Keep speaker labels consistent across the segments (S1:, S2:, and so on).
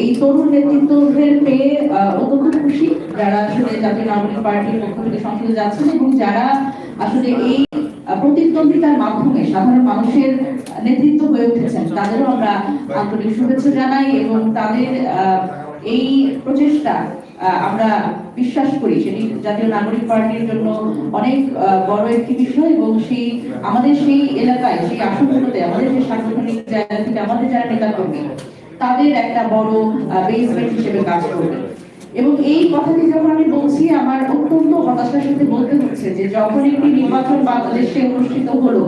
S1: এই তরুণ নেতৃত্বের পেয়ে অত্যন্ত খুশি যারা আসলে জাতীয় নাগরিক পার্টির পক্ষ থেকে সংসদে যাচ্ছেন এবং যারা আসলে এই প্রতিদ্বন্দ্বিতার মাধ্যমে সাধারণ মানুষের নেতৃত্ব হয়ে উঠেছেন, তাদেরও আমরা আন্তরিক শুভেচ্ছা জানাই এবং তাদের এই প্রচেষ্টা আমরা বিশ্বাস করি সেটি জাতীয় নাগরিক পার্টির জন্য অনেক বড় একটি বিষয় এবং সেই, আমাদের সেই এলাকায়, সেই আসনগুলোতে, আমাদের যে সাংগঠনিক জায়গা থেকে আমাদের যারা নেতা কর্মী তাদের একটা বড় বেসমেন্ট হিসেবে কাজ করবে। এবং এই কথাটি যখন আমি বলছি, আমার অত্যন্ত হতাশার সাথে বলতে হচ্ছে যে যখন একটি নির্বাচন বাংলাদেশে অনুষ্ঠিত হলো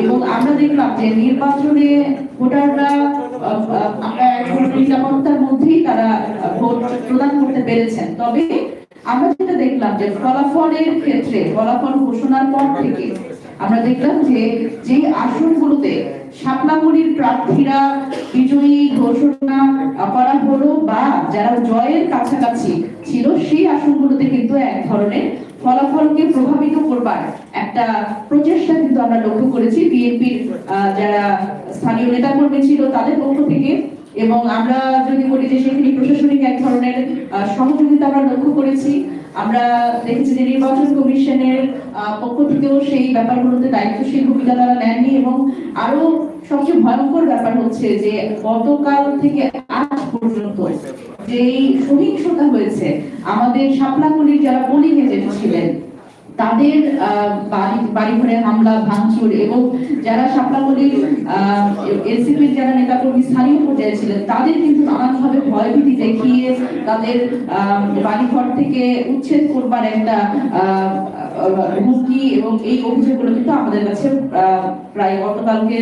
S1: এবং আমরা দেখলাম যে নির্বাচনে ভোটাররা নিরাপত্তার মধ্যেই তারা ভোট প্রদান করতে পেরেছেন। তবে আমরা যেটা দেখলাম যে ফলাফলের ক্ষেত্রে, ফলাফল ঘোষণার পর থেকে আমরা দেখলাম যে যে আসনগুলোতে শাপলামুড়ির প্রার্থীরা বিজয়ী ঘোষণা করা হলো বা যারা জয়ের কাছাকাছি ছিল, সেই আসনগুলোতে কিন্তু এক ধরনের ফলাফলকে প্রভাবিত করবার একটা প্রচেষ্টা কিন্তু আমরা লক্ষ্য করেছি। বিএনপির যারা স্থানীয় নেতাকর্মী ছিল তাদের পক্ষ থেকে এবং আমরা যদি বলি যে সেখানে প্রশাসনিক এক ধরনের সহযোগিতা আমরা লক্ষ্য করেছি। আমরা দেখেছি যে নির্বাচন কমিশনের পক্ষ থেকেও সেই ব্যাপারগুলোতে দায়িত্বশীল ভূমিকা তারা নেননি এবং আরও সবচেয়ে ভয়ঙ্কর ব্যাপার হচ্ছে যে গতকাল থেকে আজ পর্যন্ত যেই সহিংসতা হয়েছে, আমাদের শাপলাগুলির যারা পোলিং এজেন্ট ছিলেন, তাদের বাড়ি ঘরে হামলা, ভাঙচুর এবং যারা শাপলাগুলির এনসিপির যারা নেতাকর্মী স্থানীয় পর্যায়ে ছিলেন, তাদের কিন্তু নানানভাবে ভয়ভীতি দেখিয়ে তাদের বাড়িঘর থেকে উচ্ছেদ করবার একটা হুমকি এবং এই অভিযোগগুলো কিন্তু আমাদের কাছে প্রায় গতকালকে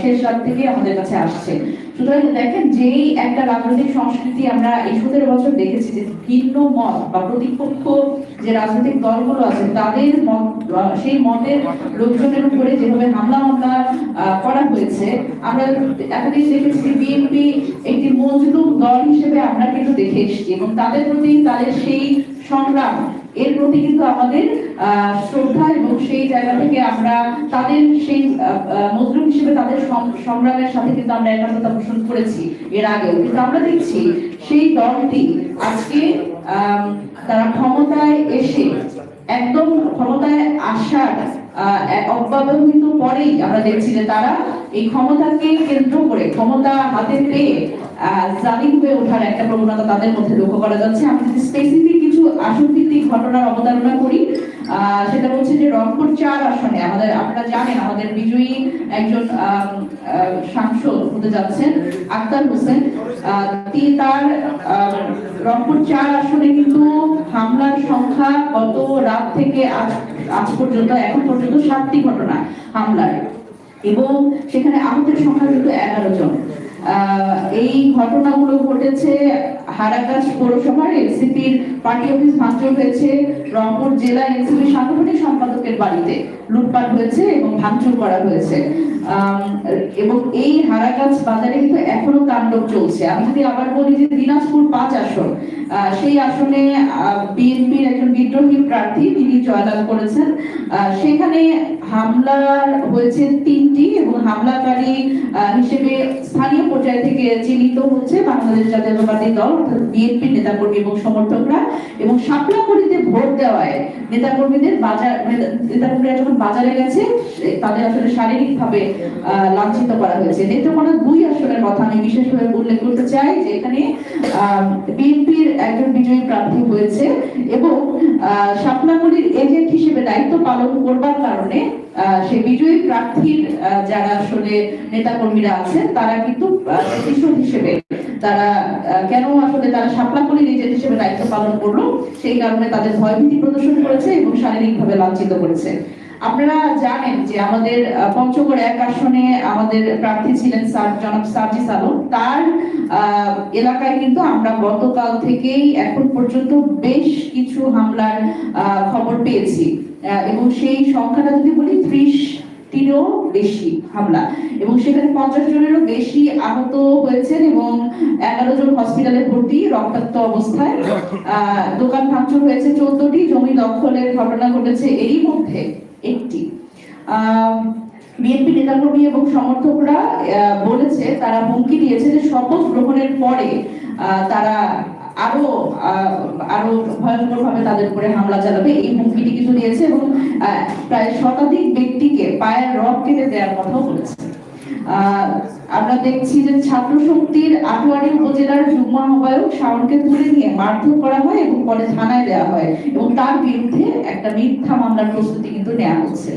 S1: শেষ রাত থেকে আমাদের কাছে আসছে। সুতরাং দেখেন, যেই একটা রাজনৈতিক সংস্কৃতি আমরা এই সতেরো বছর দেখেছি যে ভিন্ন মত বা প্রতিপক্ষ যে রাজনৈতিক দলগুলো আছে, তাদের মত সেই মতের লোকজনের উপরে যেভাবে হামলা মামলা করা হয়েছে, আমরা এতদিন দেখেছি বিএনপি একটি মজলুম দল হিসেবে আমরা কিন্তু দেখে এসেছি এবং তাদের প্রতি তাদের সেই সংগ্রাম, এর প্রতি কিন্তু আমাদের শ্রদ্ধা এবং সেই জায়গা থেকে আমরা তাদের সেই হিসেবে তাদের সংগ্রামের সাথে কিন্তু আমরা একাত্মতা পোষণ করেছি এর আগেও। কিন্তু আমরা দেখছি সেই দলটি আজকে তারা ক্ষমতায় এসে একদম ক্ষমতায় আসার পরেই আমরা দেখছি যে তারা এই ক্ষমতাকে কেন্দ্র করে, ক্ষমতা হাতে পেয়ে জালিম হয়ে ওঠার একটা প্রবণতা তাদের মধ্যে লক্ষ্য করা যাচ্ছে। আমি যদি স্পেসিফিক কিছু আসন ভিত্তিক ঘটনার অবতারণা করি। সেটা হচ্ছে যে রংপুর চার আসনে আমাদের, আপনারা জানেন, আমাদের বিজয়ী একজন সাংসদ হতে যাচ্ছেন, আক্তার হোসেন। তিনি তার রংপুর চার আসনে কিন্তু হামলার সংখ্যা গত রাত থেকে আজ আজ পর্যন্ত, এখন পর্যন্ত সাতটি ঘটনা হামলার এবং সেখানে আহতের সংখ্যা কিন্তু এগারো জন। এই ঘটনাগুলো ঘটেছে হারাগাছ পৌরসভার এনসিপির পার্টি অফিস ভাঙচুর হয়েছে রংপুর জেলা এনসিপি সাংগঠনিক সম্পাদকের বাড়িতে। লুটপাট হয়েছে এবং ভাঙচুর করা হয়েছে। এবং এই হারাগাছ বাজারে কিন্তু এখনও তাণ্ডব চলছে। আমি যদি আবার বলি যে দিনাজপুর পাঁচ আসন সেই আসনে বিএনপির একজন বিদ্রোহী প্রার্থী তিনি জয়লাভ করেছেন। সেখানে হামলা হয়েছে তিনটি এবং হামলাকারী হিসেবে স্থানীয় পর্যায় থেকে চিহ্নিত হচ্ছে বাংলাদেশ জাতীয়তাবাদী দল অর্থাৎ বিএনপি নেতাকর্মী এবং সমর্থকরা। এবং সাপলাকড়িতে ভোট দেওয়ায় নেতাকর্মীদের বাজার নেতা- নেতাকর্মীরা যখন বাজারে গেছে তাদের আসলে শারীরিকভাবে লাঞ্ছিত করা হয়েছে। নেত্রকোনা দুই আসনের কথা আমি বিশেষভাবে উল্লেখ করতে চাই যে এখানে বিএনপির একজন বিজয়ী প্রার্থী হয়েছে এবং আহ, শাপলাকড়ির এজেন্ট হিসেবে দায়িত্ব পালন করবার কারণে সেই বিজয়ী প্রার্থীর যারা আসলে নেতাকর্মীরা আছেন, তারা কিন্তু প্রতিশোধ হিসেবে তারা কেন আসলে তারা সাপলা করে নিজের হিসেবে দায়িত্ব পালন করল, সেই কারণে তাদের ভয়ভীতি প্রদর্শন করেছে এবং শারীরিকভাবে লাঞ্ছিত করেছে। আপনারা জানেন যে আমাদের পঞ্চগড় এক আসনে আমাদের প্রার্থী ছিলেন স্যার, জনাব সার্জিস আলম তার এলাকায় কিন্তু আমরা গতকাল থেকেই এখন পর্যন্ত বেশ কিছু হামলার খবর পেয়েছি। এবং সেই সংখ্যাটা যদি বলি ত্রিশ টিরও বেশি হামলা। এবং সেখানে পঞ্চাশ জনেরও বেশি আহত হয়েছেন এবং এগারো জন হসপিটালে ভর্তি রক্তাক্ত অবস্থায়। দোকান ভাঙচুর হয়েছে চোদ্দটি। জমি দখলের ঘটনা ঘটেছে এরই মধ্যে একটি। বিএনপি নেতাকর্মী এবং সমর্থকরা বলেছে, তারা হুমকি দিয়েছে যে শপথ গ্রহণের পরে তারা আরও আরও ভয়ঙ্কর ভাবে তাদের উপরে হামলা চালাবে। এই হুমকিটি কিছু দিয়েছে এবং প্রায় শতাধিক ব্যক্তিকে পায়ের রব কেটে দেওয়ার কথাও বলেছে। আমরা দেখছি যে ছাত্র শক্তির আটোয়ারি উপজেলার যুগ্ম আহ্বায়ক শাওনকে তুলে নিয়ে মারধর করা হয় এবং পরে থানায় দেওয়া হয় এবং তার বিরুদ্ধে একটা মিথ্যা মামলার প্রস্তুতি কিন্তু নেওয়া হচ্ছে।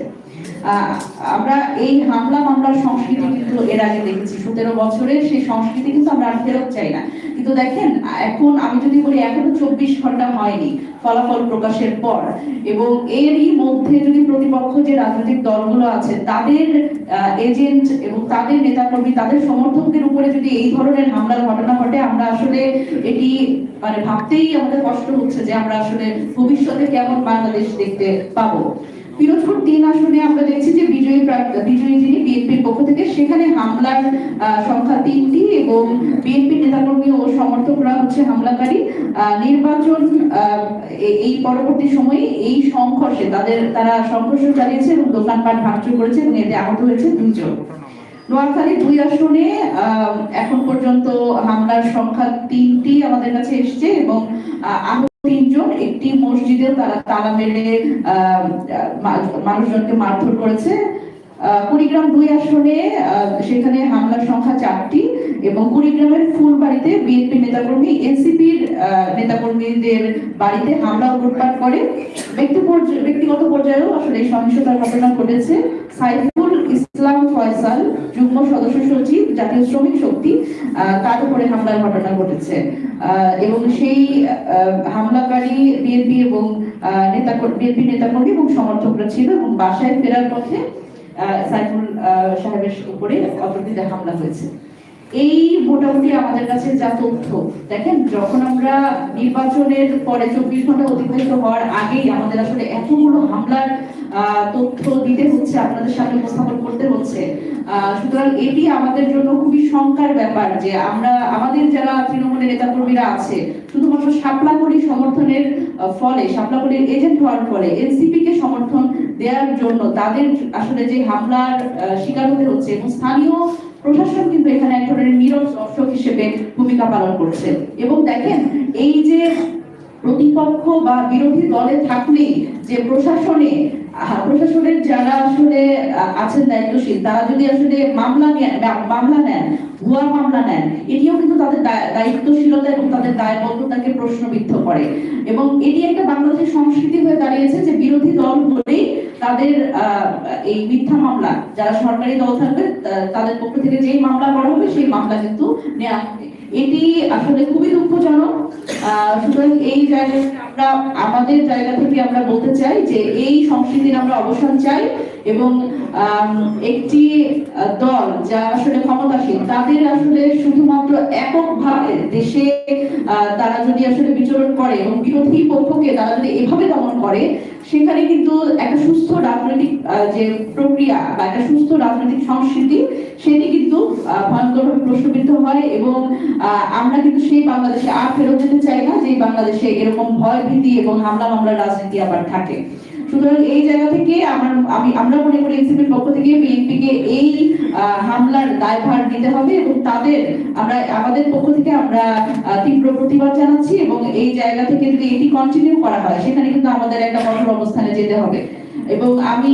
S1: আমরা এই হামলা মামলার সংস্কৃতি কিন্তু এর আগে দেখেছি। সতেরো বছরের সেই সংস্কৃতি কিন্তু আমরা আর ফেরত চাই না। কিন্তু দেখেন, এখন আমি যদি বলি, এখনও চব্বিশ ঘণ্টা হয়নি ফলাফল প্রকাশের পর। এবং এরই মধ্যে যদি প্রতিপক্ষ যে রাজনৈতিক দলগুলো আছে, তাদের এজেন্ট এবং তাদের নেতাকর্মী, তাদের সমর্থকদের উপরে যদি এই ধরনের হামলার ঘটনা ঘটে, আমরা আসলে এটি মানে ভাবতেই আমাদের কষ্ট হচ্ছে যে আমরা আসলে ভবিষ্যতে কেমন বাংলাদেশ দেখতে পাবো। পিরোজপুর তিন আসনে আমরা দেখছি যে বিজয়ী বিজয়ী যিনি বিএনপির পক্ষ থেকে সেখানে হামলার সংখ্যা তিনটি এবং বিএনপি নেতাকর্মী ও সমর্থকরা হচ্ছে হামলাকারী। নির্বাচন এই পরবর্তী সময়ে এই সংঘর্ষে তাদের তারা সংঘর্ষ চালিয়েছে এবং দোকানপাট ভাঙচুর করেছে এবং এতে আহত হয়েছে দুজন নোয়াখালী দুই আসনে এখন পর্যন্ত হামলার সংখ্যা তিনটি আমাদের কাছে এসছে এবং আহ, আহত তিনজন একটি মসজিদে তারা তালা মেরে আহ, মানুষজনকে মারধর করেছে। কুড়িগ্রাম দুই আসনে সেখানে হামলার সংখ্যা চারটি এবং কুড়িগ্রামের ফুলবাড়িতে বিএনপি নেতাকর্মী, এনসিপির নেতাকর্মীদের বাড়িতে হামলা লুটপাট করে। ব্যক্তি ব্যক্তিগত পর্যায়েও আসলে সহিংসতার ঘটনা ঘটেছে। সাইফুল ইসলাম ফয়সাল, যুগ্ম সদস্য সচিব, জাতীয় শ্রমিক শক্তি তার উপরে হামলার ঘটনা ঘটেছে। এবং সেই হামলাকারী বিএনপি এবং নেতা বিএনপি নেতাকর্মী এবং সমর্থকরা ছিল এবং বাসায় ফেরার পথে সাইফুল সাহেবের উপরে অতর্কিতে হামলা হয়েছে। এই মোটামুটি আমাদের কাছে যা তথ্য, দেখেন, যখন আমরা নির্বাচনের পরে চব্বিশ ঘণ্টা অতিবাহিত হওয়ার আগেই আমাদের আসলে এতগুলো হামলার তথ্য দিতে হচ্ছে, আপনাদের সামনে উপস্থাপন করতে হচ্ছে। সুতরাং এটি আমাদের জন্য খুবই শঙ্কার ব্যাপার যে আমরা, আমাদের যারা তৃণমূলের নেতাকর্মীরা আছে, শুধুমাত্র শাপলাকড়ি সমর্থনের ফলে, শাপলাকড়ির এজেন্ট হওয়ার ফলে এনসিপি কে সমর্থন দেওয়ার জন্য তাদের আসলে যে হামলার শিকার হতে হচ্ছে এবং স্থানীয় প্রশাসন কিন্তু এখানে এক ধরনের নীরব দর্শক হিসেবে ভূমিকা পালন করছে। এবং দেখেন, এই যে প্রতিপক্ষ বা বিরোধী দলে থাকলেই যে প্রশাসনে প্রশাসনের যারা আসলে আছেন দায়িত্বশীল, তারা যদি আসলে মামলা মামলা নেন মামলা নেন, এটিও কিন্তু তাদের দায়িত্বশীলতা এবং তাদের দায়বদ্ধতাকে প্রশ্নবিদ্ধ করে। এবং এটি একটা বাংলাদেশের সংস্কৃতি হয়ে দাঁড়িয়েছে যে বিরোধী দল হলেই তাদের এই মিথ্যা মামলা, যারা সরকারি দল থাকবে তাদের পক্ষ থেকে যেই মামলা করা হবে, সেই মামলা কিন্তু নেওয়া হবে। এটি আসলে খুবই দুঃখজনক। সুতরাং এই জায়গায় আমরা, আমাদের জায়গা থেকে আমরা বলতে চাই যে এই সংস্কৃতির আমরা অবসান চাই। এবং একটি দল যা আসলে ক্ষমতাসীন, তাদের আসলে শুধুমাত্র এককভাবে দেশে তারা যদি আসলে বিচরণ করে এবং বিরোধী পক্ষকে তারা যদি এভাবে দমন করে, সেখানে কিন্তু একটা সুস্থ রাজনৈতিক যে প্রক্রিয়া বা একটা সুস্থ রাজনৈতিক সংস্কৃতি, সেটি কিন্তু ভয়ঙ্করভাবে প্রশ্নবিদ্ধ হয় এবং আমরা কিন্তু সেই বাংলাদেশে আর ফেরত যেতে চাই না যে বাংলাদেশে এরকম ভয় ভীতি এবং হামলা মামলার রাজনীতি আবার থাকে। সুতরাং এই জায়গা থেকে আমার, আমি, আমরা মনে করি এনসিপির পক্ষ থেকে বিএনপি কে এই হামলার দায়ভার নিতে হবে এবং তাদের আমরা, আমাদের পক্ষ থেকে আমরা তীব্র প্রতিবাদ জানাচ্ছি এবং এই জায়গা থেকে যদি এটি কন্টিনিউ করা হয়, সেখানে কিন্তু আমাদের একটা কঠোর অবস্থানে যেতে হবে। এবং আমি,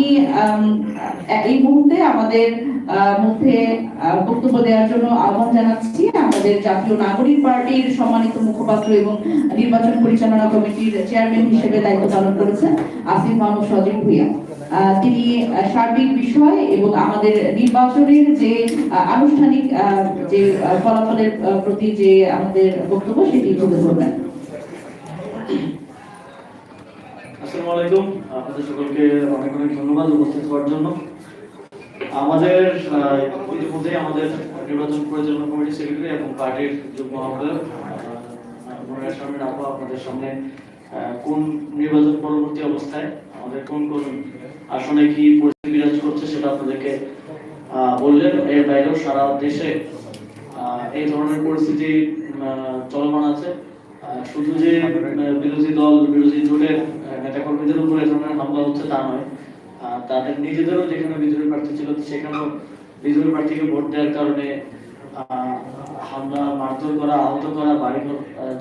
S1: এই মুহূর্তে আমাদের মধ্যে বক্তব্য দেওয়ার জন্য আহ্বান জানাচ্ছি আমাদের জাতীয় নাগরিক পার্টির সম্মানিত মুখপাত্র এবং নির্বাচন পরিচালনা কমিটির চেয়ারম্যান হিসেবে দায়িত্ব পালন করেছেন আসিফ মাহমুদ সজীব ভুইয়া। তিনি সার্বিক বিষয় এবং আমাদের নির্বাচনের যে আনুষ্ঠানিক যে ফলাফলের প্রতি যে আমাদের বক্তব্য সেটি তুলে ধরবেন।
S2: আসসালামু আলাইকুম। আপনাদের সকলকে অনেক অনেক ধন্যবাদ উপস্থিত হওয়ার জন্য। আমাদের ইতিমধ্যে আমাদের নির্বাচন পরিচালনা কমিটির সেক্রেটারি এবং পার্টির যুগ্ম আহ্বায়ক আপা আপনাদের সামনে কোন নির্বাচন পরবর্তী অবস্থায়, আমাদের কোন কোন আসনে কি পরিস্থিতি বিরাজ করছে সেটা আপনাদেরকে বললেন। এর বাইরেও সারা দেশে এই ধরনের পরিস্থিতি চলমান আছে। শুধু যে বিরোধী দল, বিরোধী জোটের নেতাকর্মীদের উপরে এ ধরনের হামলা হচ্ছে তা নয় তাদের নিজেদেরও যেখানে বিদ্রোহী প্রার্থী ছিল, সেখানেও বিদ্রোহী প্রার্থীকে ভোট দেওয়ার কারণে হামলা, মারধর করা, আহত করা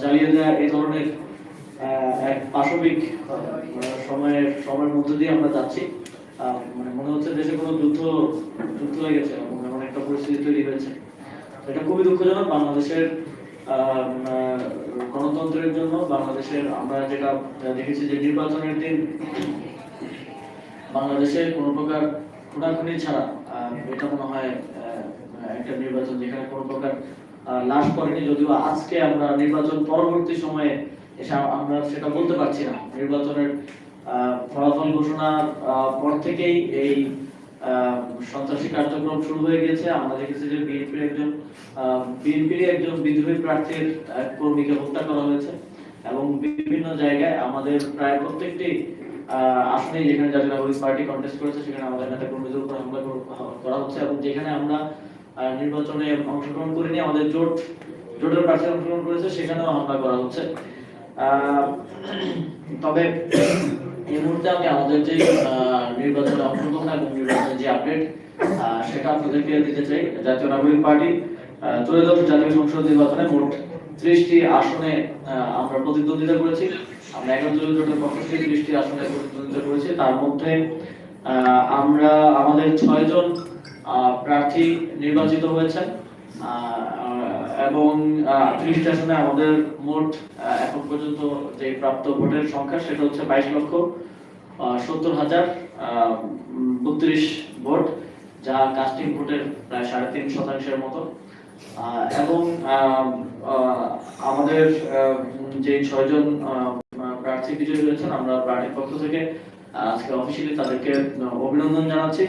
S2: জ্বালিয়ে দেওয়া, এই ধরনের এক পাশবিক সময়ের সময়ের মধ্য দিয়ে আমরা যাচ্ছি। মানে মনে হচ্ছে দেশে কোনো যুদ্ধ যুদ্ধ হয়ে গেছে পরিস্থিতি তৈরি হয়েছে। এটা খুবই দুঃখজনক, বাংলাদেশের গণতন্ত্রের জন্য, বাংলাদেশের, আমরা যেটা দেখেছি যে নির্বাচনের দিন বাংলাদেশের কোনো প্রকার খুনাখুনি ছাড়া এটা মনে হয় একটা নির্বাচন যেখানে কোনো প্রকার লাশ পড়েনি, যদিও আজকে আমরা নির্বাচন পরবর্তী সময়ে এসে আমরা সেটা বলতে পারছি না। নির্বাচনের ফলাফল ঘোষণার পর থেকেই এই সন্ত্রাসী কার্যক্রম শুরু হয়ে গেছে। আমরা দেখেছি যে বিএনপির একজন বিএনপির একজন বিদ্রোহী প্রার্থীর কর্মীকে হত্যা করা হয়েছে এবং বিভিন্ন জায়গায় আমাদের প্রায় প্রত্যেকটি আসনে যেখানে জাতীয় নাগরিক পার্টি কন্টেস্ট করেছে, সেখানে আমাদের নেতা কর্মীদের উপর হামলা করা হচ্ছে এবং যেখানে আমরা নির্বাচনে অংশগ্রহণ করিনি, আমাদের জোট, জোটের প্রার্থী অংশগ্রহণ করেছে, সেখানেও হামলা করা হচ্ছে। তবে এই মুহূর্তে আমি আমাদের যে নির্বাচনে অংশগ্রহণ এবং নির্বাচনের যে আপডেট সেটা আপনাদেরকে দিতে চাই। জাতীয় নাগরিক পার্টি ত্রয়োদশ জাতীয় সংসদ নির্বাচনে মোট ত্রিশটি আসনে আমরা প্রতিদ্বন্দ্বিতা করেছি। আমরা জোটের পক্ষ থেকে প্রতিদ্বন্দ্বিতা করেছি, তার মধ্যে আমরা আমাদের প্রার্থী নির্বাচিত হয়েছেন এবং আসনে আমাদের মোট এখন পর্যন্ত যে প্রাপ্ত ভোটের সংখ্যা সেটা হচ্ছে বাইশ লক্ষ সত্তর হাজার বত্রিশ ভোট, যা কাস্টিং ভোটের প্রায় সাড়ে তিন শতাংশের মতো। এবং আমাদের যে ছয়জন প্রার্থী বিজয়ী হয়েছেন। আমরা পার্টির পক্ষ থেকে আজকে অফিসিয়ালি তাদেরকে অভিনন্দন জানাচ্ছি।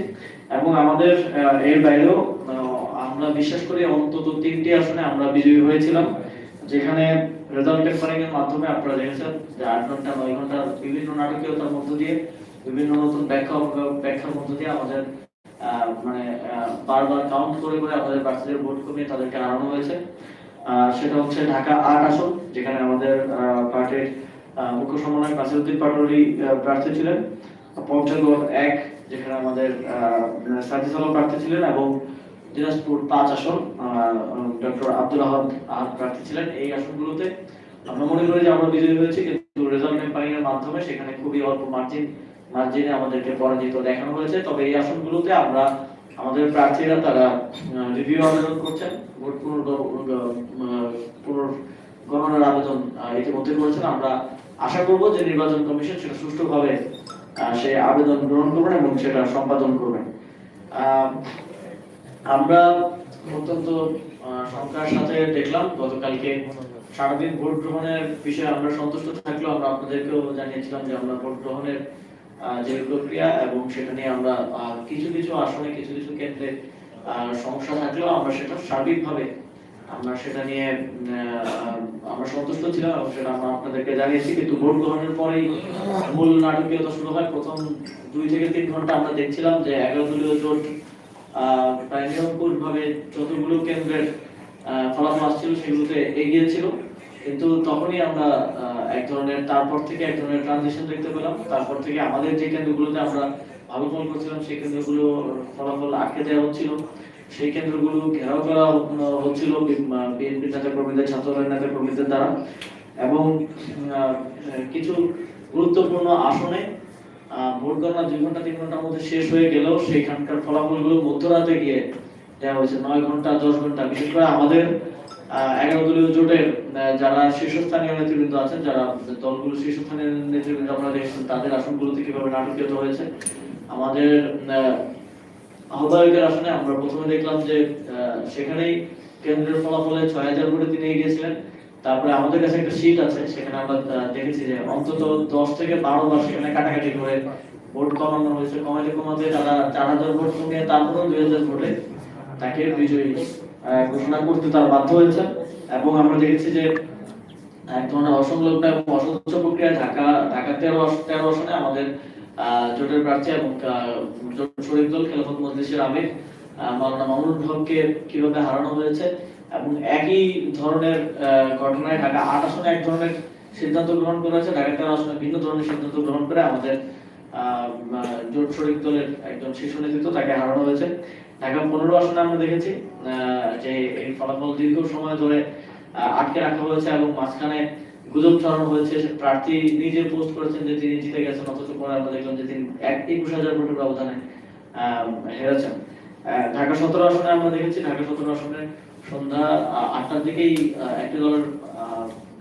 S2: এবং আমাদের এর বাইরেও আমরা বিশ্বাস করি অন্তত তিনটি আসনে আমরা বিজয়ী হয়েছিলাম। যেখানে রেজাল্ট পেপারিং এর মাধ্যমে আপনারা দেখেছেন যে আট ঘণ্টা, নয় ঘণ্টা বিভিন্ন নাটকীয়তার মধ্য দিয়ে, বিভিন্ন নতুন ব্যাখ্যা, ব্যাখ্যার মধ্য দিয়ে আমাদের মানে বারবার কাউন্ট করে করে আমাদের প্রার্থীদের ভোট কমিয়ে তাদেরকে হারানো হয়েছে। সেটা হচ্ছে ঢাকা আট আসন, যেখানে আমাদের পার্টির মুখ্য সমন্বয়ক নাসিরুদ্দিন পাটোয়ারি প্রার্থী ছিলেন। পঞ্চগড় এক, যেখানে আমাদের আলম প্রার্থী ছিলেন এবং দিনাজপুর পাঁচ আসন ডক্টর আব্দুল আহমদ আহাদ প্রার্থী ছিলেন এই আসনগুলোতে। আমরা মনে করি যে আমরা বিজয়ী হয়েছি, কিন্তু রেজাল্ট পেপারিং এর মাধ্যমে সেখানে খুবই অল্প মার্জিন মার্জিনে আমাদেরকে পরাজিত দেখানো হয়েছে। তবে এই আসনগুলোতে আমরা, আমাদের প্রার্থীরা তারা রিভিউ আবেদন করছেন, ভোট পুনর্গণনার আবেদন ইতিমধ্যে করেছেন। আমরা আশা করব যে নির্বাচন কমিশন সেটা সুষ্ঠুভাবে সে আবেদন গ্রহণ করবেন এবং সেটা সম্পাদন করবেন। আমরা অত্যন্ত শঙ্কার সাথে দেখলাম গতকালকে সারাদিন ভোট গ্রহণের বিষয়ে আমরা সন্তুষ্ট থাকলেও আমরা আপনাদেরকেও জানিয়েছিলাম যে আমরা ভোট গ্রহণের যে প্রক্রিয়া এবং সেটা নিয়ে আমরা কিছু কিছু আসনে কিছু কিছু আহ, সমস্যা থাকলেও আমরা সেটা সার্বিকভাবে আমরা সেটা নিয়ে আমরা সন্তুষ্ট ছিলাম, সেটা আমরা আপনাদেরকে জানিয়েছি, কিন্তু ভোট গ্রহণের পরেই মূল নাটকীয়তা শুরু হয়। প্রথম দুই থেকে তিন ঘণ্টা আমরা দেখছিলাম যে এগারো দলীয় জোট প্রায় নিরঙ্কুশ ভাবে যতগুলো কেন্দ্রের ফলাফল আসছিল সেগুলোতে এগিয়েছিল কিন্তু তখনই আমরা এক ধরনের, তারপর থেকে এক ধরনের ট্রানজিশন দেখতে পেলাম। তারপর থেকে আমাদের যে কেন্দ্রগুলোতে আমরা ভালো ফল করছিলাম, সেই কেন্দ্রগুলো ফলাফল আটকে দেওয়া হচ্ছিল। সেই কেন্দ্রগুলো ঘেরাও করা হচ্ছিল বিএনপি নেতা কর্মীদের ছাত্র নেতা কর্মীদের দ্বারা। এবং কিছু গুরুত্বপূর্ণ আসনে ভোট গণনা দুই ঘণ্টা, তিন ঘণ্টার মধ্যে শেষ হয়ে গেলেও সেইখানকার ফলাফলগুলো মধ্যরাতে গিয়ে দেওয়া হয়েছে। নয় ঘণ্টা, দশ ঘণ্টা, বিশেষ করে আমাদের এগারো দলীয় জোটের যারা শীর্ষস্থানীয় নেতৃবৃন্দ আছেন, যারা দলগুলো শীর্ষস্থানীয় নেতৃবৃন্দ, আপনারা দেখেছেন তাদের আসনগুলোতে কীভাবে নাটকীয়তা হয়েছে। আমাদের আহ্বায়কের আসনে আমরা প্রথমে দেখলাম যে সেখানেই কেন্দ্রের ফলাফলে ছয় হাজার ভোটে তিনি এগিয়েছিলেন। তারপরে আমাদের কাছে একটা আছে, সেখানে আমরা দেখেছি যে অন্তত দশ থেকে বারো বার সেখানে কাটাকাটি করে ভোট কমানো হয়েছে। কমাতে কমাতে তারা চার হাজার ভোট কমিয়ে তারপরেও দুই হাজার ভোটে তাকে বিজয়ী ঘোষণা করতে তারা বাধ্য হয়েছে এবং আমরা দেখেছি যে এক ধরনের অসংলগ্ন এবং অস্বচ্ছ প্রক্রিয়া ঢাকা ঢাকা তেরো তেরো আসনে আমাদের জোটের প্রার্থী এবং শরীফ দল খেলাফত মজলিসের আমির মাওলানা মামুনুল হককে কীভাবে হারানো হয়েছে এবং একই ধরনের ঘটনায় ঢাকা আট আসনে এক ধরনের সিদ্ধান্ত গ্রহণ করা হয়েছে, ঢাকা তেরো আসনে ভিন্ন ধরনের সিদ্ধান্ত গ্রহণ করে আমাদের জোট শরিক দলের একজন শীর্ষ নেতৃত্ব তাকে হারানো হয়েছে। ঢাকা পনেরো আসনে আমরা দেখেছি যে এই ফলাফল দীর্ঘ সময় ধরে আটকে রাখা হয়েছে এবং মাঝখানে গুজব ছড়ানো হয়েছে প্রার্থী নিজে পোস্ট করেছেন যে তিনি জিতে গেছেন, অথচ পরে আমরা দেখলাম যে তিনি এক, একুশ হাজার ভোটের ব্যবধানে হেরেছেন। ঢাকা সতেরো আসনে আমরা দেখেছি, ঢাকা সতেরো আসনে সন্ধ্যা আটটার দিকেই একটি দলের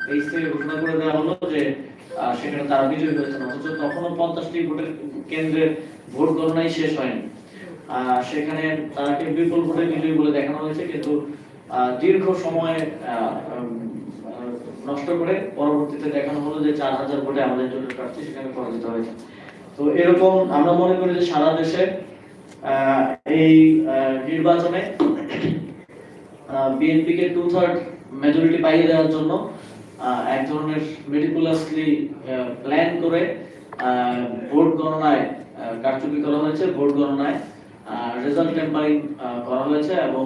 S2: পেজ থেকে ঘোষণা করে দেওয়া হলো যে সেখানে তারা বিজয়ী হয়েছেন, অথচ তখনও পঞ্চাশটি ভোটের কেন্দ্রের ভোট গণনাই শেষ হয়নি। সেখানে তারাকে বিপুল ভোটে বিজয়ী বলে দেখানো হয়েছে, কিন্তু দীর্ঘ সময় নষ্ট করে পরবর্তীতে দেখানো হলো যে চার হাজার ভোটে আমাদের জন্য প্রার্থী সেখানে পরাজিত হয়েছে। তো এরকম আমরা মনে করি যে সারা দেশে এই নির্বাচনে বিএনপি কে টু থার্ড মেজরিটি পাইয়ে দেওয়ার জন্য এক ধরনের মেডিকুলাসলি প্ল্যান করে ভোট গণনায় কারচুপি করা হয়েছে। ভোট গণনায় রেজাল্ট টেম্পারিং করা হয়েছে এবং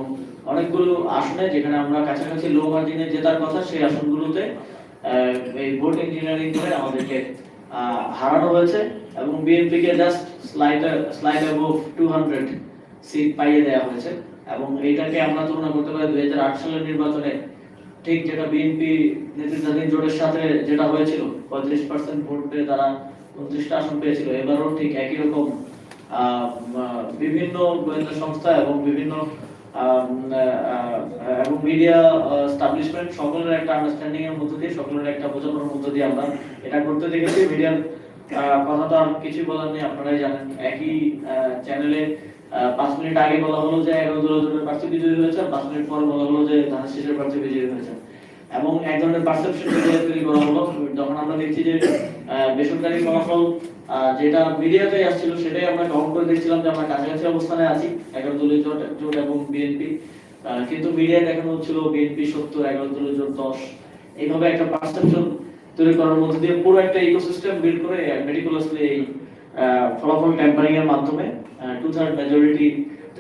S2: অনেকগুলো আসনে যেখানে আমরা কাছাকাছি লো মার্জিনে জেতার কথা, সেই আসনগুলোতে এই ভোট ইঞ্জিনিয়ারিং করে আমাদেরকে হারানো হয়েছে এবং বিএনপি কে just slide slide above two hundred seat পাইয়ে দেওয়া হয়েছে এবং এইটাকে আমরা তুলনা করতে পারি দুই হাজার আট সালের নির্বাচনে। ঠিক যেটা বিএনপি নেতৃত্বাধীন জোটের সাথে যেটা হয়েছিল, পঁয়ত্রিশ পার্সেন্ট ভোট পেয়ে তারা উনত্রিশটা আসন পেয়েছিল। এবারও ঠিক একই রকম বিভিন্ন গোয়েন্দা সংস্থা এবং বিভিন্ন এবং মিডিয়া স্টাবলিশমেন্ট সকলের একটা আন্ডারস্ট্যান্ডিং এর মধ্যে দিয়ে, সকলের একটা মধ্যে দিয়ে আমরা এটা করতে দেখেছি। মিডিয়ার কথা তো আর কিছু বলার নেই, আপনারাই জানেন। একই চ্যানেলে পাঁচ মিনিট আগে বলা হলো যে এগারো প্রার্থী বিজয়ী হয়েছে পাঁচ মিনিট পর বলা হলো যে ধানের শীষের প্রার্থী বিজয়ী হয়েছে এবং এক ধরনের পারসেপশন তৈরি করা হলো। যখন আমরা দেখছি যে বেসরকারি ফলাফল যেটা মিডিয়াতে আসছিল সেটাই আমরা গ্রহণ করে দেখছিলাম যে আমরা কাছাকাছি অবস্থানে আছি, এগারো দলীয় জোট জোট এবং বিএনপি। কিন্তু মিডিয়ায় দেখানো হচ্ছিল বিএনপি সত্তর, এগারো দলীয় জোট দশ। এইভাবে একটা পারসেপশন তৈরি করার মধ্যে দিয়ে পুরো একটা ইকোসিস্টেম বিল্ড করে মেডিকুলাসলি এই ফলাফল ট্যাম্পারিং এর মাধ্যমে টু থার্ড মেজরিটি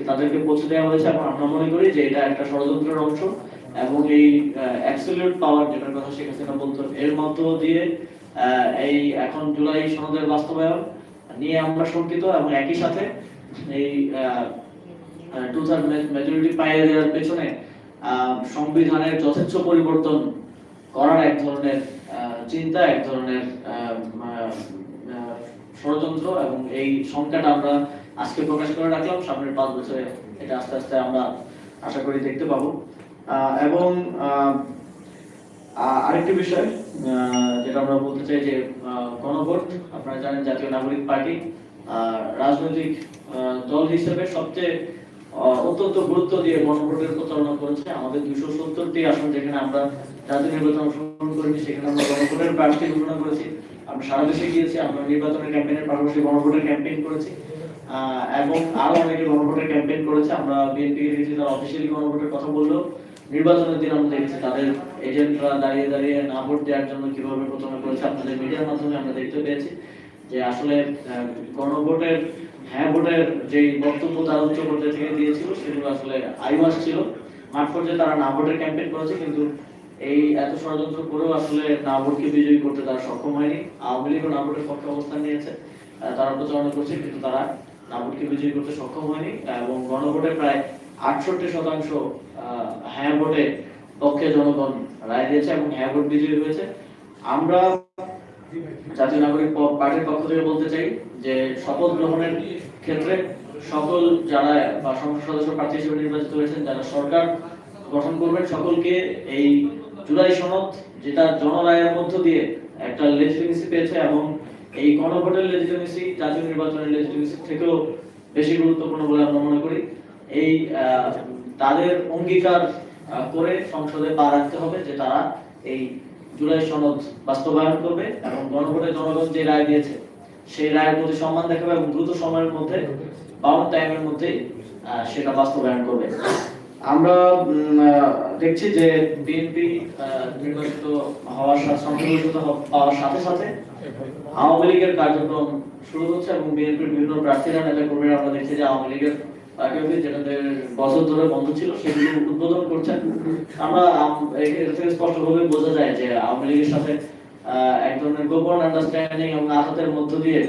S2: তাদেরকে পৌঁছে দেওয়া হয়েছে এবং আমরা মনে করি যে এটা একটা ষড়যন্ত্রের অংশ এবং এই অ্যাবসলিউট পাওয়ার যেটার কথা শেখ হাসিনা বলতো এর মধ্য দিয়ে এই এখন জুলাই সনদের বাস্তবায়ন নিয়ে আমরা শঙ্কিত এবং একই সাথে এই টু মেজরিটি পাইয়ে দেওয়ার পেছনে সংবিধানের যথেচ্ছ পরিবর্তন করার এক ধরনের চিন্তা, এক ধরনের ষড়যন্ত্র এবং এই সংখ্যাটা আমরা আজকে প্রকাশ করে রাখলাম। সামনের পাঁচ বছরে এটা আস্তে আস্তে আমরা আশা করি দেখতে পাবো। এবং আরেকটি বিষয় যেটা আমরা বলতে চাই যে গণভোট, আপনারা জানেন জাতীয় নাগরিক পার্টি রাজনৈতিক দল হিসেবে সবচেয়ে অত্যন্ত গুরুত্ব দিয়ে গণভোটের প্রচারণা করেছে আমাদের দুশো সত্তরটি আসন যেখানে আমরা জাতীয় নির্বাচন অংশগ্রহণ করেছি, সেখানে আমরা গণভোটের প্রার্থী ঘোষণা করেছি। আমরা সারা দেশে গিয়েছি, আমরা নির্বাচনের ক্যাম্পেইনের পাশাপাশি গণভোটের ক্যাম্পেইন করেছি। এবং আরও অনেকে গণভোটের ক্যাম্পেইন করেছে। আমরা বিএনপি অফিসিয়ালি গণভোটের কথা বললেও নির্বাচনের দিন আমরা দেখেছি তাদের এজেন্টরা দাঁড়িয়ে দাঁড়িয়ে না ভোট দেওয়ার জন্য কীভাবে প্রথমে করেছে আপনাদের মিডিয়ার মাধ্যমে আমরা দেখতে পেয়েছি যে আসলে গণভোটের হ্যাঁ ভোটের যে বক্তব্য তারা উচ্চ পর্যায়ে থেকে দিয়েছিল সেগুলো আসলে আইওয়াস ছিল। মাঠ পর্যায়ে তারা না ভোটের ক্যাম্পেইন করেছে, কিন্তু এই এত ষড়যন্ত্র করেও আসলে না ভোটকে বিজয়ী করতে তারা সক্ষম হয়নি। আওয়ামী লীগও না ভোটের পক্ষে অবস্থান নিয়েছে তারা প্রচারণা করছে, কিন্তু তারা না ভোটকে বিজয়ী করতে সক্ষম হয়নি, এবং গণভোটে প্রায় আটষট্টি শতাংশ হ্যাঁ ভোটে পক্ষে জনগণ রায় দিয়েছে এবং হ্যাঁ ভোট বিজয়ী হয়েছে। আমরা জাতীয় নাগরিক পার্টির পক্ষ থেকে বলতে চাই যে শপথ গ্রহণের ক্ষেত্রে সকল যারা বা সংসদ সদস্য প্রার্থী হিসেবে নির্বাচিত হয়েছেন, যারা সরকার গঠন করবেন, সকলকে এই জুলাই সনদ, যেটা জনরায়ের মধ্য দিয়ে একটা লেজিটিমেসি পেয়েছে এবং এই গণভোটের লেজিটিমেসি জাতীয় নির্বাচনের লেজিটিমেসি থেকেও বেশি গুরুত্বপূর্ণ বলে আমরা মনে করি। এই তাদের অঙ্গীকার করে সংসদে পা রাখতে হবে যে তারা এই জুলাই সনদ বাস্তবায়ন করবে এবং গণভোটে জনগণ যে রায় দিয়েছে, সেই রায়ের প্রতি সম্মান দেখাবে এবং দ্রুত সময়ের মধ্যে বাউন্ড টাইমের মধ্যে সেটা বাস্তবায়ন করবে। আমরা দেখছি যে বিএনপি নির্বাচিত হওয়ার সংখ্যাগরিষ্ঠ পাওয়ার সাথে সাথে আওয়ামী লীগের কার্যক্রম শুরু হচ্ছে এবং বিএনপির বিভিন্ন প্রার্থীরা নেতা কর্মীরা আমরা দেখছি যে আওয়ামী লীগের অফিস যেটা বছর ধরে বন্ধ ছিল, সেগুলো উদ্বোধন করছেন। আমরা বোঝা যায় যে আওয়ামী লীগের সাথে এক ধরনের গোপন আন্ডারস্ট্যান্ডিং এবং মধ্য দিয়ে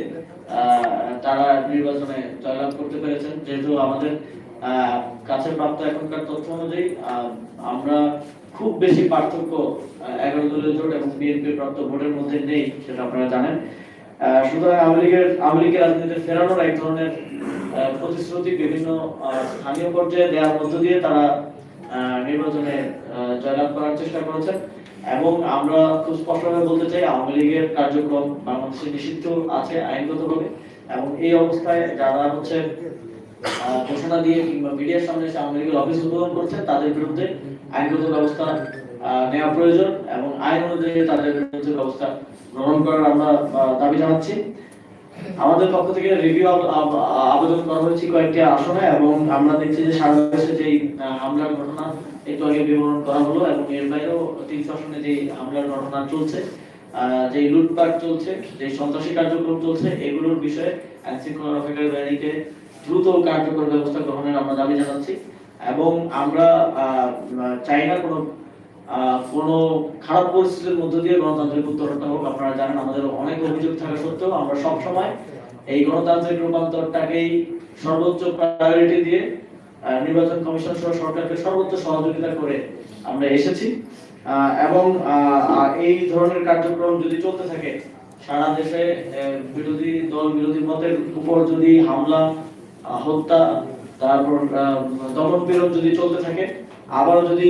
S2: তারা নির্বাচনে জয়লাভ করতে পেরেছেন। যেহেতু আমাদের কাছে প্রাপ্ত এখনকার তথ্য অনুযায়ী আমরা খুব বেশি পার্থক্য এগারো দলীয় জোট এবং বিএনপি প্রাপ্ত ভোটের মধ্যে নেই, সেটা আপনারা জানেন। সুতরাং আওয়ামী লীগের আওয়ামী লীগের রাজনীতিতে ফেরানোর এক ধরনের প্রতিশ্রুতি বিভিন্ন স্থানীয় পর্যায়ে দেওয়ার মধ্য দিয়ে তারা নির্বাচনে জয়লাভ করার চেষ্টা করেছেন। এবং আমরা খুব স্পষ্টভাবে বলতে চাই, আওয়ামী লীগের কার্যক্রম বাংলাদেশে নিষিদ্ধ আছে আইনগতভাবে। এবং এই অবস্থায় যারা হচ্ছে ঘোষণা দিয়ে কিংবা মিডিয়ার সামনে এসে আওয়ামী লীগের অফিস উদ্বোধন করছে, তাদের বিরুদ্ধে আইনগত ব্যবস্থা নেওয়া প্রয়োজন। এবং আইন অনুযায়ী তাদের বিরুদ্ধে ব্যবস্থা গ্রহণ করার আমরা দাবি জানাচ্ছি। আমাদের পক্ষ থেকে রিভিউ আবেদন করা হয়েছে কয়েকটি আসনে এবং আমরা দেখছি যে সারা দেশে আহ, হামলার ঘটনা একটু আগে বিবরণ করা হলো এবং এর বাইরেও তিনশো আসনে যে হামলার ঘটনা চলছে যে লুটপাট চলছে যে সন্ত্রাসী কার্যক্রম চলছে এগুলোর বিষয়ে আইন শৃঙ্খলা রক্ষাকারী বাহিনীকে দ্রুত কার্যকর ব্যবস্থা গ্রহণের আমরা দাবি জানাচ্ছি এবং আমরা চাই না কোনো কোনো খারাপ পরিস্থিতির মধ্য দিয়ে গণতান্ত্রিক উত্তরণটা হোক, আপনারা জানেন আমাদের অনেক অভিযোগ থাকা সত্ত্বেও আমরা সব সময় এই গণতান্ত্রিক রূপান্তরটাকেই সর্বোচ্চ প্রায়োরিটি দিয়ে নির্বাচন কমিশন সহ সরকারকে সর্বোচ্চ সহযোগিতা করে আমরা এসেছি। এবং এই ধরনের কার্যক্রম যদি চলতে থাকে, সারা দেশে বিরোধী দল, বিরোধী মতের উপর যদি হামলা হত্যা, তারপর দমন পীড়ন যদি চলতে থাকে আবারও যদি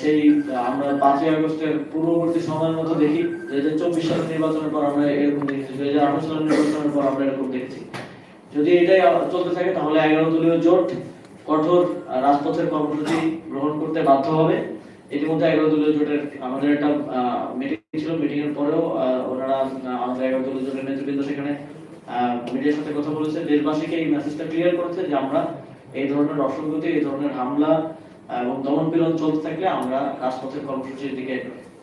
S2: সেই আমরা পাঁচই আগস্টের পূর্ববর্তী সময়ের মতো দেখি দুই হাজার চব্বিশ সালের নির্বাচনের পর আমরা এরকম দেখেছি দুই হাজার আঠারো সালের নির্বাচনের পর আমরা এরকম দেখেছি। যদি এটাই চলতে থাকে, তাহলে এগারো দলীয় জোট কঠোর রাজপথের কর্মসূচি গ্রহণ করতে বাধ্য হবে। ইতিমধ্যে এগারো দলীয় জোটের আমাদের একটা মিটিং ছিল মিটিং এর পরেও ওনারা আমাদের এগারো দলীয় জোটের নেতৃবৃন্দ সেখানে মিডিয়ার সাথে কথা বলেছে। দেশবাসীকে এই মেসেজটা ক্লিয়ার করেছে যে আমরা এই ধরনের অসঙ্গতি, এই ধরনের হামলা এবং দমন পীড়ন চলতে থাকলে আমরা রাজপথের কর্মসূচির দিকে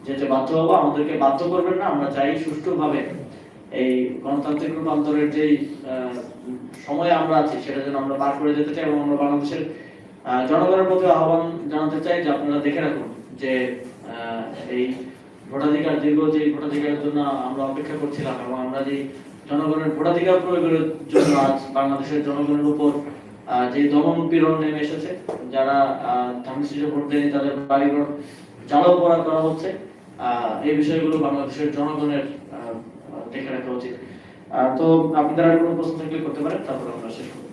S2: যেতে বাধ্য হব। আমাদেরকে বাধ্য করবেন না, আমরা চাই সুষ্ঠুভাবে এই গণতান্ত্রিক রূপান্তরের যেই সময়ে আমরা আছি, সেটা যেন আমরা পার করে যেতে চাই এবং আমরা বাংলাদেশের জনগণের প্রতি আহ্বান জানাতে চাই যে আপনারা দেখে রাখুন যে এই ভোটাধিকার, দীর্ঘ যে ভোটাধিকারের জন্য আমরা অপেক্ষা করছিলাম এবং আমরা যে জনগণের ভোটাধিকার প্রয়োগের জন্য আজ বাংলাদেশের জনগণের উপর যে দমন পীড়ন নেমে এসেছে যারা ধানসিজে ভোট দেয়নি তাদের বাড়িঘর জ্বালাও পোড়া করা হচ্ছে। এই বিষয়গুলো বাংলাদেশের জনগণের দেখে রাখা উচিত। তো আপনাদের আর কোনো প্রশ্ন থাকলে করতে পারেন তারপর আমরা শেষ করব।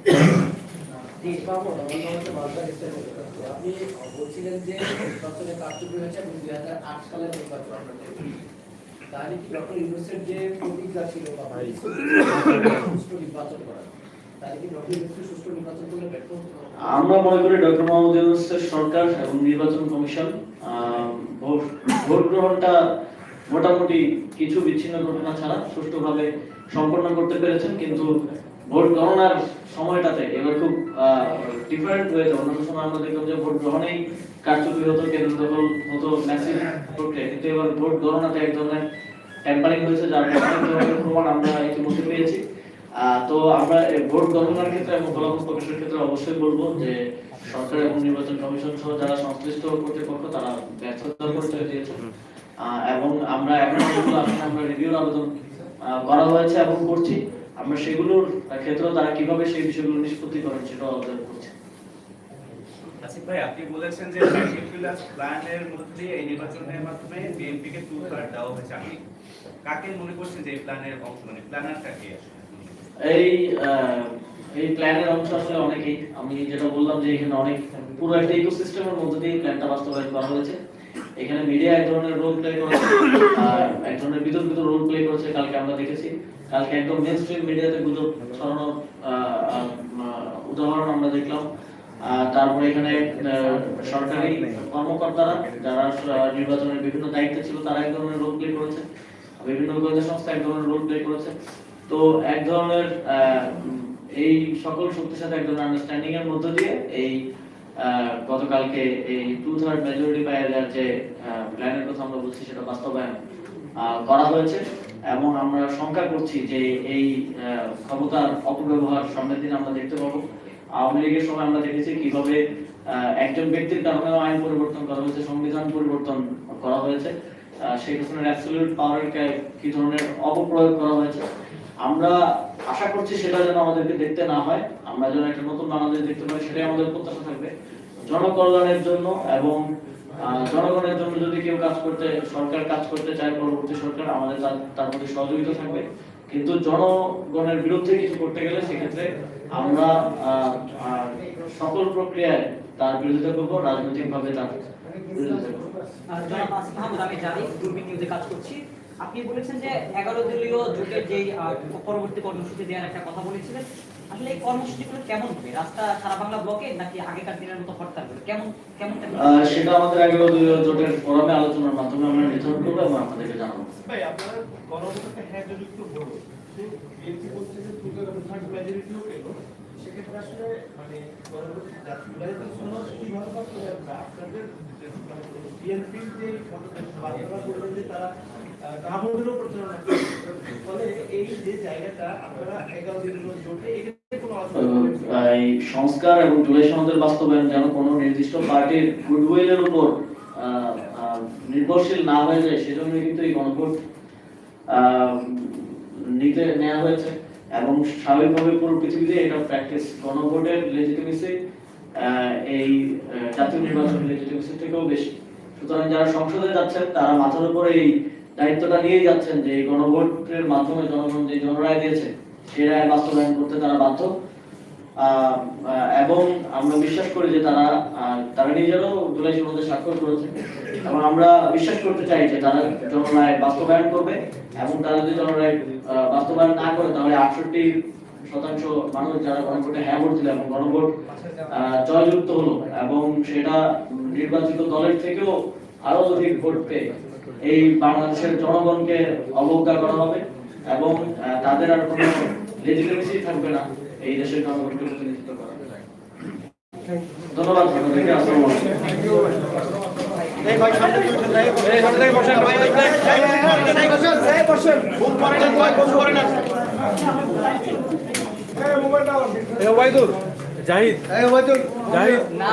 S3: আপনি বলছিলেন যে নির্বাচনে কারচুপি হয়েছে এবং দুই হাজার আট সালের নির্বাচন দেখি। তাহলে কি ডক্টর ইউনুসের যে প্রতিজ্ঞা ছিল বা নির্বাচন করা?
S2: আমরা মনে করি ডক্টর মোহাম্মদ ইউনূসের সরকার এবং নির্বাচন কমিশন ভোট গ্রহণটা মোটামুটি কিছু বিচ্ছিন্ন ঘটনা ছাড়া সুষ্ঠুভাবে সম্পন্ন করতে পেরেছেন, কিন্তু ভোট গণনার সময়টাতে এবার খুব ডিফারেন্ট ওয়েতে অন্যান্য সময় আমরা দেখলাম যে ভোট গ্রহণেই কারচুপি হতো কেন্দ্র দখল হতো ম্যাসিভ প্রক্রিয়া। কিন্তু এবার ভোট গণনাতে এক ধরনের ট্যাম্পারিং হয়েছে, যার প্রমাণ আমরা ইতিমধ্যে পেয়েছি। তো আমরা ভোট গণনার ক্ষেত্রে এবং ফলাফল প্রকাশের ক্ষেত্রে অবশ্যই বলব যে সরকার এবং নির্বাচন কমিশন সহ যারা সংশ্লিষ্ট কর্তৃপক্ষ, তারা ব্যর্থতার পরিচয় দিয়েছে। এবং আমরা এখন আমরা রিভিউর আবেদন করা হয়েছে এবং করছি, আমরা সেগুলোর ক্ষেত্রেও তারা কীভাবে সেই বিষয়গুলো নিষ্পত্তি করেন সেটাও অবজার্ভ করছি।
S4: ভাই, আপনি বলেছেন যে প্ল্যানের মধ্যে এই নির্বাচনের মাধ্যমে বিএনপি কে টু কার্ড দেওয়া হয়েছে। আপনি কাকে মনে করছেন যে প্ল্যানের অংশ? মানে প্ল্যানারটা কে আসলে?
S2: এই এই প্ল্যানের অংশ আসলে অনেকেই। আমি যেটা বললাম যে এখানে অনেক পুরো একটা ইকোসিস্টেমের মধ্যে দিয়ে প্ল্যানটা বাস্তবায়ন করা হয়েছে। এখানে মিডিয়া এক ধরনের রোল প্লে করেছে এক ধরনের রোল প্লে করেছে কালকে আমরা দেখেছি। কালকে একদম মেন স্ট্রিম মিডিয়াতে গুজব ছড়ানোর উদাহরণ আমরা দেখলাম। তারপরে এখানে সরকারি কর্মকর্তারা যারা নির্বাচনের বিভিন্ন দায়িত্বে ছিল, তারা এক ধরনের রোল প্লে করেছে। বিভিন্ন গোয়েন্দা সংস্থা এক ধরনের রোল প্লে করেছে। তো এক ধরনের এই সকল শক্তির সাথে এক ধরনের আন্ডারস্ট্যান্ডিং এর মধ্য দিয়ে এই গতকালকে এই টু থার্ড মেজরিটি পাওয়া যার যে প্ল্যানের কথা আমরা বলছি সেটা বাস্তবায়ন করা হয়েছে। এবং আমরা শঙ্কা করছি যে এই ক্ষমতার অপব্যবহার সামনের দিন আমরা দেখতে পাবো। আওয়ামী লীগের সময় আমরা দেখেছি কীভাবে একজন ব্যক্তির কারণেও আইন পরিবর্তন করা হয়েছে, সংবিধান পরিবর্তন করা হয়েছে। শেখ হাসিনার অ্যাবসলিউট পাওয়ারকে কি ধরনের অপপ্রয়োগ করা হয়েছে? আমরা আশা করছি সেটা যেন আমাদেরকে দেখতে না হয় আমরা যেন একটা নতুন বাংলাদেশ দেখতে পাই সেটাই আমাদের প্রত্যাশা থাকবে জনকল্যাণের জন্য এবং জনগণের জন্য যদি কেউ কাজ করতে সরকার কাজ করতে চায় পরবর্তী সরকার আমাদের তার- মধ্যে সহযোগিতা থাকবে কিন্তু জনগণের বিরুদ্ধে কিছু করতে গেলে সেক্ষেত্রে আমরা সকল প্রক্রিয়ায় তার বিরোধিতা করব রাজনৈতিকভাবে তার বিরোধিতা করব
S5: আমি জানি নিউজে কাজ করছি আপনি বলেছেন যে এগারো দলীয় জোটের আহ, পরবর্তী কর্মসূচি দেওয়ার একটা কথা বলেছিলেন। আসলে এই কর্মসূচিগুলো কেমন হবে? রাস্তা সারা বাংলা ব্লকে নাকি আগেকার দিনের মতো হরতাল হবে কেমন কেমন
S2: সেটা আমাদের আগে জোটের ফোরামে আলোচনার মাধ্যমে আমরা নির্ধারণ করব এবং আপনাদেরকে জানাব।
S6: ভাই আপনারা গণভোটে হ্যাঁ একটু বলো বিএনপি বলছে যে দুটো থার্ড মেজরিটিও পেল।
S2: সংস্কার এবং জুলাই সনদের বাস্তবায়ন যেন কোনো নির্দিষ্ট পার্টির গুডউইলের উপর নির্ভরশীল না হয়ে যায় সেজন্য কিন্তু এই গণভোট নিতে নেওয়া হয়েছে। এবং স্বাভাবিকভাবে পুরো পৃথিবীতে এটা প্র্যাকটিস গণভোটের লেজিটিমেসি এই জাতীয় নির্বাচনের লেজিটিমেসি থেকেও বেশি। সুতরাং যারা সংসদে যাচ্ছেন, তারা মাথার উপরে এই দায়িত্বটা নিয়ে যাচ্ছেন যে গণভোটের মাধ্যমে জনগণ, যে জনরায় দিয়েছে সেই রায় বাস্তবায়ন করতে তারা বাধ্য। এবং আমরা বিশ্বাস করি যে তারা তারা নিজেরাও জুলাই সনদে স্বাক্ষর করেছে। এবং আমরা বিশ্বাস করতে চাই যে তারা জনরায় বাস্তবায়ন করবে এবং তারা যদি জনরায় বাস্তবায়ন না করে, তাহলে আটষট্টি শতাংশ মানুষ যারা গণভোটে হ্যাঁ ভোট দিল এবং গণভোট জয়যুক্ত হলো এবং সেটা নির্বাচিত দলের থেকেও আরও অধিক ভোট পেয়ে এই বাংলাদেশের জনগণকে অবজ্ঞা করা হবে এবং তাদের আর কোনো লেজিটিমেসি থাকবে না। এই দেশের জনগণকে প্রতিনিধিত্ব করা। ধন্যবাদ আপনাদেরকে আসসালামু আলাইকুম।
S7: জাহিদ জাহিদ।
S5: না